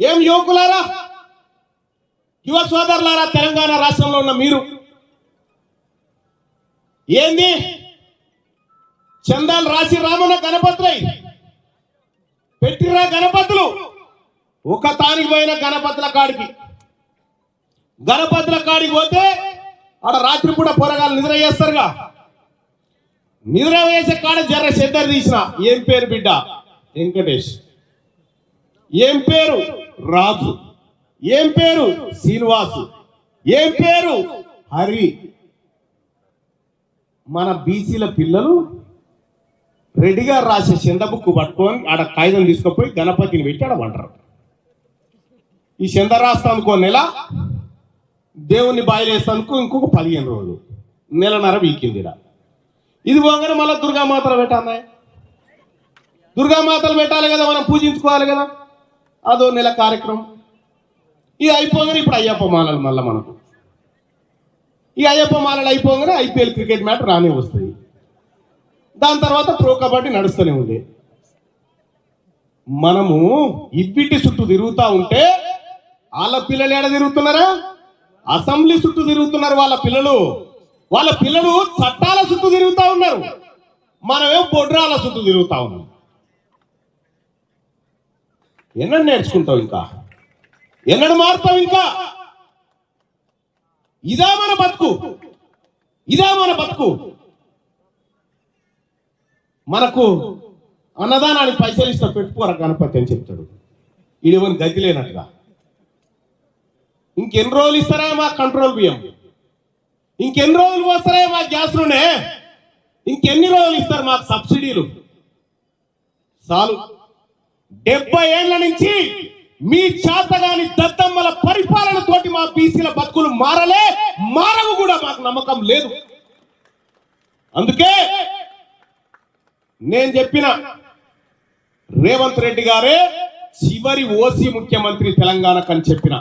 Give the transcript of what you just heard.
ఏం యువకులారా? యువ సోదరులారా తెలంగాణ రాష్ట్రంలో ఉన్న మీరు? ఏంది? చందాలు రాసి రామన్న గణపతులై పెట్టిరా గణపతులు? ఒక తానికి పోయిన గణపతుల కాడికి. గణపతుల కాడికి పోతే ఆడ రాత్రి కూడా పొరగాలు నిద్ర చేస్తారుగా. నిద్ర వేసే కాడ జర్ర చెద్దరు తీసిన. ఏం పేరు బిడ్డ? వెంకటేష్. ఏం పేరు? రాజు. ఏం పేరు? శ్రీనివాసు. ఏం పేరు? హరి. మన బీసీల పిల్లలు రెడీగా రాసే చంద పట్టుకొని ఆడ కాగితం తీసుకుపోయి గణపతిని పెట్టి ఆడ వంటరు ఈ చంద రాస్తానుకో నెల దేవుణ్ణి బాయిలేస్తానుకో ఇంకొక పదిహేను రోజులు. నెలన్నర వీకింది ఇది పోగానే మళ్ళీ దుర్గామాతలు పెట్టాలి దుర్గామాతలు పెట్టాలి కదా మనం పూజించుకోవాలి కదా. అదో నెల కార్యక్రమం. ఇది అయిపోగానే ఇప్పుడు అయ్యప్ప మాలలు మళ్ళీ మనకు. ఈ అయ్యప్ప మాలలు అయిపోగానే ఐపీఎల్ క్రికెట్ మ్యాచ్ రానే వస్తుంది. దాని తర్వాత ప్రో కబడ్డీ నడుస్తూనే ఉంది. మనము ఇబ్బిటి చుట్టూ తిరుగుతూ ఉంటే వాళ్ళ పిల్లలు ఏడ తిరుగుతున్నారా? అసెంబ్లీ చుట్టూ తిరుగుతున్నారు వాళ్ళ పిల్లలు. వాళ్ళ పిల్లలు చట్టాల చుట్టూ తిరుగుతూ ఉన్నారు. మనమేం బొడ్రాల చుట్టూ తిరుగుతూ ఉన్నాం. ఎన్నడు నేర్చుకుంటావు ఇంకా? ఎన్నడు మారుతావు ఇంకా? ఇదా మన బతుకు. ఇదా మన బతుకు. మనకు అన్నదానానికి పైసలు ఇస్తా పెట్టుకోరా గణపతి అని చెప్తాడు. ఈడేమని గతి లేనట్టుగా. ఇంకెన్ని రోజులు ఇస్తారా మా కంట్రోల్ బియ్యం? ఇంకెన్ని రోజులు వస్తారా మా గ్యాస్ నూనె? ఇంకెన్ని రోజులు ఇస్తారు మాకు సబ్సిడీలు చాలు. డెబ్బై ఏళ్ళ నుంచి మీ చేతగాని దద్దమ్మల పరిపాలన తోటి మా బీసీల బతుకులు మారలే మారవు కూడా మాకు నమ్మకం లేదు. అందుకే నేను చెప్పిన రేవంత్ రెడ్డి గారే చివరి ఓసీ ముఖ్యమంత్రి తెలంగాణకు అని చెప్పిన.